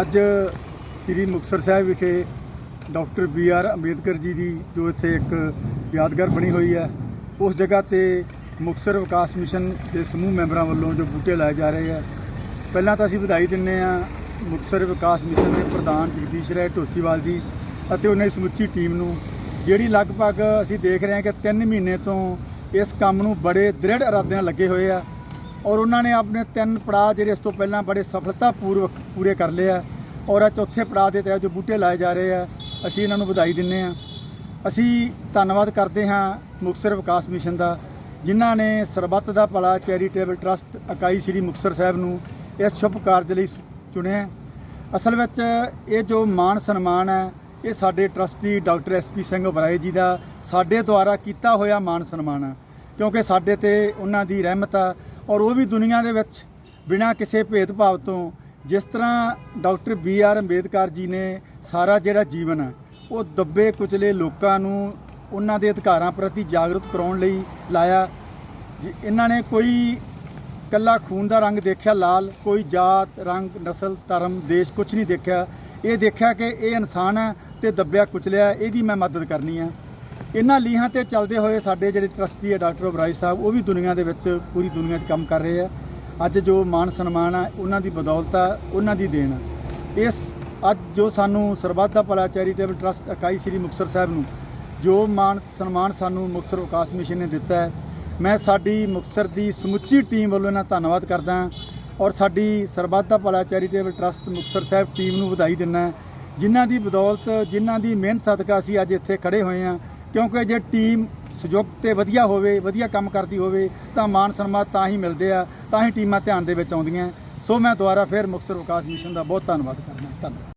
ਅੱਜ ਸ੍ਰੀ ਮੁਕਤਸਰ ਸਾਹਿਬ ਵਿਖੇ doctor B R Ambedkar ji ਦੀ ਜੋ ਇੱਥੇ ਇੱਕ ਯਾਦਗਾਰ ਬਣੀ ਹੋਈ ਹੈ, ਉਸ ਜਗ੍ਹਾ ਤੇ ਮੁਕਤਸਰ ਵਿਕਾਸ ਮਿਸ਼ਨ ਦੇ ਸਮੂਹ ਮੈਂਬਰਾਂ ਵੱਲੋਂ ਜੋ ਬੂਟੇ ਲਾਏ ਜਾ ਰਹੇ ਆ, ਪਹਿਲਾਂ ਤਾਂ ਅਸੀਂ ਵਧਾਈ ਦਿੰਨੇ ਆ ਮੁਕਤਸਰ ਵਿਕਾਸ ਮਿਸ਼ਨ ਦੇ ਪ੍ਰਧਾਨ ਜਗਦੀਸ਼ ਰਾਏ ਢੋਸੀਵਾਲ ਜੀ ਅਤੇ ਉਹਨਾਂ ਦੀ ਸਮੁੱਚੀ ਟੀਮ ਨੂੰ, ਜਿਹੜੀ ਲਗਭਗ ਅਸੀਂ ਦੇਖ ਰਹੇ ਹਾਂ ਕਿ 3 ਮਹੀਨੇ ਤੋਂ ਇਸ ਕੰਮ ਨੂੰ ਬੜੇ ਦ੍ਰਿੜ ਇਰਾਦੇ ਨਾਲ ਲੱਗੇ ਹੋਏ ਆ। ਔਰ ਉਹਨਾਂ ਨੇ ਆਪਣੇ ਤਿੰਨ ਪੜਾਅ ਜਿਹੜੇ ਇਸ ਤੋਂ ਪਹਿਲਾਂ ਬੜੇ ਸਫਲਤਾਪੂਰਵਕ ਪੂਰੇ ਕਰ ਲਏ ਆ। ਔਰ ਆ ਚੌਥੇ ਪੜਾਅ ਦੇ ਤਹਿਤ ਜੋ ਬੂਟੇ ਲਾਏ ਜਾ ਰਹੇ ਆ, ਅਸੀਂ ਇਹਨਾਂ ਨੂੰ ਵਧਾਈ ਦਿੰਨੇ ਆ ਅਸੀਂ ਧੰਨਵਾਦ ਕਰਦੇ ਹਾਂ ਮੁਕਤਸਰ ਵਿਕਾਸ ਮਿਸ਼ਨ ਦਾ, ਜਿਨ੍ਹਾਂ ਨੇ ਸਰਬੱਤ ਦਾ ਭਲਾ ਚੈਰੀਟੇਬਲ ਟਰਸਟ ਇਕਾਈ ਸ੍ਰੀ ਮੁਕਤਸਰ ਸਾਹਿਬ ਨੂੰ ਇਸ ਸ਼ੁਭ ਕਾਰਜ ਲਈ ਚੁਣਿਆ ਅਸਲ ਵਿੱਚ ਇਹ ਜੋ ਮਾਣ ਸਨਮਾਨ ਹੈ, ਇਹ ਸਾਡੇ trustee doctor SP Singh Oberoi ji ਦਾ, ਸਾਡੇ ਦੁਆਰਾ ਕੀਤਾ ਹੋਇਆ ਮਾਣ ਸਨਮਾਨ ਹੈ। ਕਿਉਂਕਿ ਸਾਡੇ ਤੇ ਉਹਨਾਂ ਦੀ ਰਹਿਮਤ ਆ ਔਰ ਉਹ ਵੀ ਦੁਨੀਆ ਦੇ ਵਿੱਚ ਬਿਨਾਂ ਕਿਸੇ ਭੇਦਭਾਵ ਤੋਂ ਜਿਸ ਤਰ੍ਹਾਂ doctor B R Ambedkar ji ਨੇ ਸਾਰਾ ਜਿਹੜਾ ਜੀਵਨ ਹੈ ਉਹ ਦੱਬੇ ਕੁਚਲੇ ਲੋਕਾਂ ਨੂੰ ਉਹਨਾਂ ਦੇ ਅਧਿਕਾਰਾਂ ਪ੍ਰਤੀ ਜਾਗਰੂਕ ਕਰਾਉਣ ਲਈ ਲਾਇਆ। ਜੀ ਇਹਨਾਂ ਨੇ ਕੋਈ ਕੱਲਾ ਖੂਨ ਦਾ ਰੰਗ ਦੇਖਿਆ, ਲਾਲ, ਕੋਈ ਜਾਤ, ਰੰਗ, ਨਸਲ, ਧਰਮ, ਦੇਸ਼ ਕੁਝ ਨਹੀਂ ਦੇਖਿਆ। ਇਹ ਦੇਖਿਆ ਕਿ ਇਹ ਇਨਸਾਨ ਹੈ ਤੇ ਦੱਬਿਆ ਕੁਚਲਿਆ, ਇਹਦੀ ਮੈਂ ਮਦਦ ਕਰਨੀ ਹੈ ਇਹਨਾਂ ਲੀਹਾਂ ਤੇ ਚੱਲਦੇ ਹੋਏ ਸਾਡੇ ਜਿਹੜੇ ਟਰਸਟੀ ਹੈ ਡਾਕਟਰ ਉਬਰਾਈ ਸਾਹਿਬ, ਉਹ ਵੀ ਦੁਨੀਆ ਦੇ ਵਿੱਚ ਪੂਰੀ ਦੁਨੀਆ 'ਚ ਕੰਮ ਕਰ ਰਹੇ ਆ। ਅੱਜ ਜੋ ਮਾਨ ਸਨਮਾਨ ਆ, ਉਹਨਾਂ ਦੀ ਬਦੌਲਤ ਆ, ਉਹਨਾਂ ਦੀ ਦੇਣ ਆ। ਇਸ ਅੱਜ ਜੋ ਸਾਨੂੰ ਸਰਬੱਤ ਦਾ ਭਲਾ ਚੈਰੀਟੇਬਲ ਟਰਸਟ ਇਕਾਈ ਸ੍ਰੀ ਮੁਕਤਸਰ ਸਾਹਿਬ ਨੂੰ ਜੋ ਮਾਨ ਸਨਮਾਨ ਸਾਨੂੰ ਮੁਕਤਸਰ ਵਿਕਾਸ ਮਿਸ਼ਨ ਨੇ ਦਿੱਤਾ ਹੈ, ਮੈਂ ਸਾਡੀ ਮੁਕਤਸਰ ਦੀ ਸਮੁੱਚੀ ਟੀਮ ਵੱਲੋਂ ਇਹਨਾਂ ਧੰਨਵਾਦ ਕਰਦਾ ਔਰ ਸਾਡੀ Sarbat Da Bhala charitable trust Muktsar Sahib team ਨੂੰ ਵਧਾਈ ਦਿੰਦਾ ਜਿਨ੍ਹਾਂ ਦੀ ਬਦੌਲਤ, ਜਿਨ੍ਹਾਂ ਦੀ ਮਿਹਨਤ ਸਦਕਾ ਅਸੀਂ ਅੱਜ ਇੱਥੇ ਖੜੇ ਹੋਏ ਹਾਂ ਕਿਉਂਕਿ ਜੇ ਟੀਮ ਸਹਿਯੋਗ ਤੇ ਵਧੀਆ ਹੋਵੇ, ਵਧੀਆ ਕੰਮ ਕਰਦੀ ਹੋਵੇ, ਤਾਂ ਮਾਨ ਸਨਮਾਨ ਤਾਂ ਹੀ ਮਿਲਦੇ ਆ, ਤਾਂ ਹੀ ਟੀਮਾਂ ਧਿਆਨ ਦੇ ਵਿੱਚ ਆਉਂਦੀਆਂ। ਸੋ ਮੈਂ ਦੁਬਾਰਾ ਫਿਰ ਮੁਕਤਸਰ ਵਿਕਾਸ ਮਿਸ਼ਨ ਦਾ ਬਹੁਤ ਧੰਨਵਾਦ ਕਰਦਾ ਧੰਨਵਾਦ।